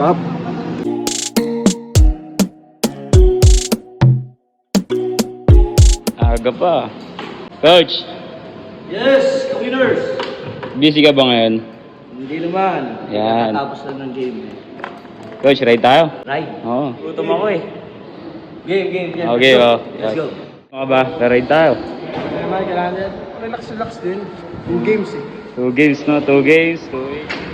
Stop. Aga pa. Coach, Yes, winners! busy ka ba ngayon? Hindi naman. Yan. Tapos lang ng game eh. Coach, ride tayo? Right. Oo. Gutom ako eh. Game, game, game. Okay, Let's go. oh. Let's go. Mga ba? Ride tayo. Naman, kailangan yan. Relax, relax din. Two games eh. Two games, no? Two games. Two games.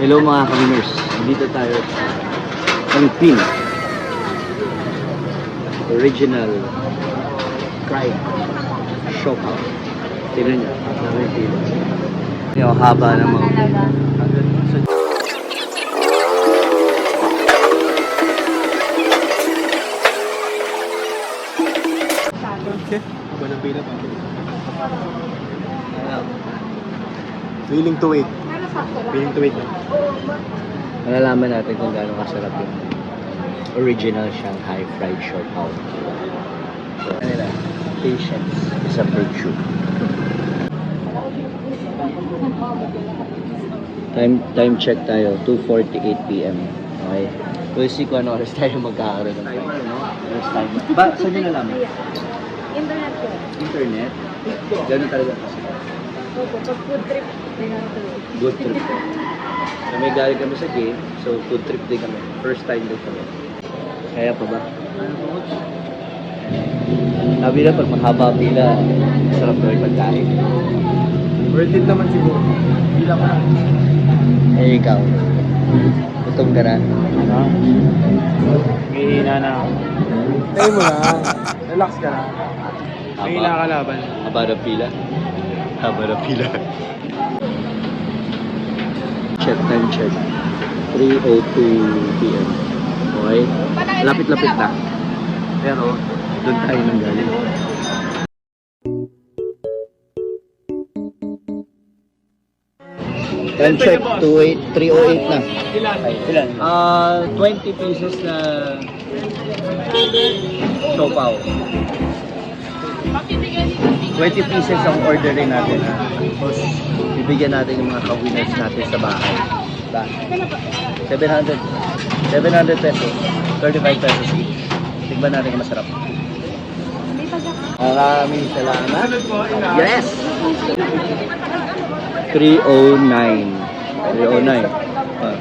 Hello mga kaminers. Dito tayo sa Pin. Original fried shoka. Tignan nyo. Dami pila. Yung haba ng mga Okay. Iba ng pila pa. Willing to wait. Willing to wait lang. Malalaman natin kung gaano kasarap yung original Shanghai fried shoka. So, ano nila? Patience is a virtue. Time time check tayo, 2.48 p.m. Okay? We'll see kung ano oras tayo magkakaroon ng time. Oras time. Ba, saan nyo nalaman? Internet. Internet? Ganun talaga kasi. Opo, pag food trip, to. Good trip po. May galing kami sa game, so food trip din kami. First time din kami. Kaya pa ba? Sabi na pag mahaba ang pila, sarap daw yung pagkain. Worth it naman siguro. Pila pa. Eh, ikaw. Gutom ka na. Hihina na ako. Tayo mo lang. Relax ka lang. May Haba. nakakalaban. Haba ng pila. Haba ng pila. check, time check. 3.02 p.m. Okay? Lapit-lapit na. Pero, doon tayo nang galing. Time check, 28, 308 na. Ilan? Ilan? Ah, 20 pieces na siopaw. 20 pieces ang orderin natin ha. Tapos, bibigyan natin yung mga ka-winners natin sa bahay. Ba? 700. 700 pesos. 35 pesos each. Tignan natin kung masarap. Maraming salamat. Yes! 309. 309. Ah.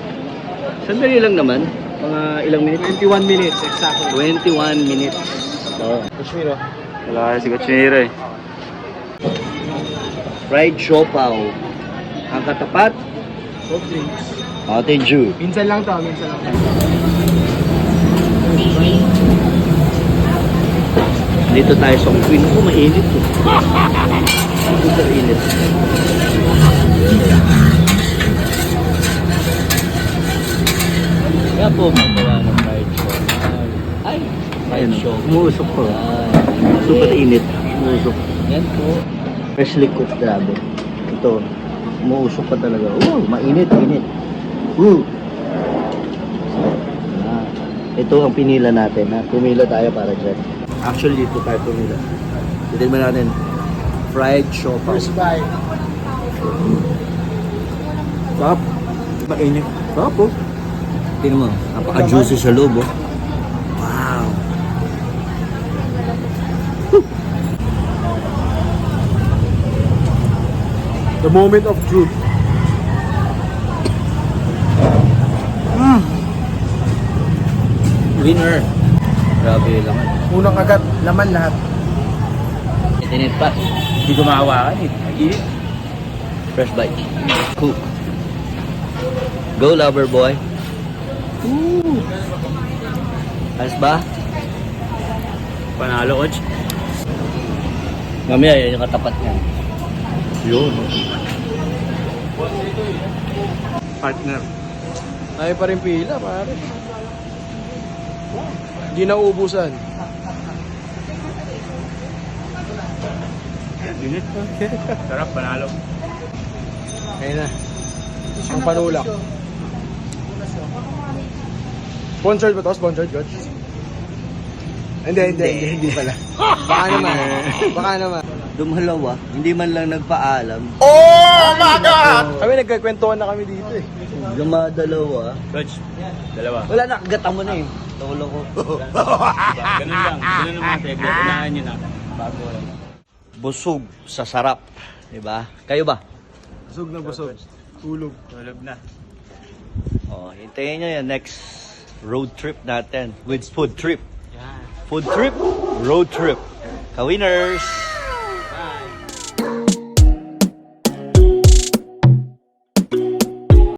Sandali lang naman. Mga ilang minutes? 21 minutes, exactly. 21 minutes. Oh. Kashmiro. Wala kasi si Kachira eh. Fried siopaw. Ang katapat, Soft drinks. Ate Ju. Minsan lang to, minsan lang. Dito tayo sa Queen. Ako, mainit to. Super init. Kaya po magawa ng fried siopaw. Ay, fried siopaw. Umuusok po. Super init. Umuusok. Yan po. Freshly cooked, grabe. Ito, umuusok pa talaga. Oh, mainit, init. Woo! Ah, ito ang pinila natin. Ha? Pumila tayo para dyan. Actually, dito tayo pumila. Titignan natin. Fried siopaw. First bite. Sarap. Mainit. Sarap po. Tingnan mo. Napaka-juicy sa loob oh. The moment of truth. Winner. Grabe yung laman. Unang agad, laman lahat. Itinit pa. Hindi ko makawakan eh. Nag-iit. Fresh bite. Cook. Go lover boy. Woo. Ayos ba? Panalo, coach. Mamaya yun yung katapat niya. Yun. Partner. Tayo pa rin pila, pare. Hindi na uubusan. Unit. Sarap, panalo. Ayun na. Ang panulak. Sponsored ba to? Sponsored, Coach? Hindi, hindi, hindi, hindi pala. Baka naman. Baka naman. Dumalawa, hindi man lang nagpaalam. Kami nagkakwentuhan na kami dito eh. Dumadalawa. Coach, dalawa. Wala na, kagatan mo na eh. Tolo ko. Ganun lang. Ganun lang mga tegla. Unahan nyo na. Bago lang. Busog sa sarap. Diba? Kayo ba? Busog na busog. Tulog. Tulog na. Oh, hintayin nyo yan next road trip natin with food trip. Food trip, road trip. Ka-winners!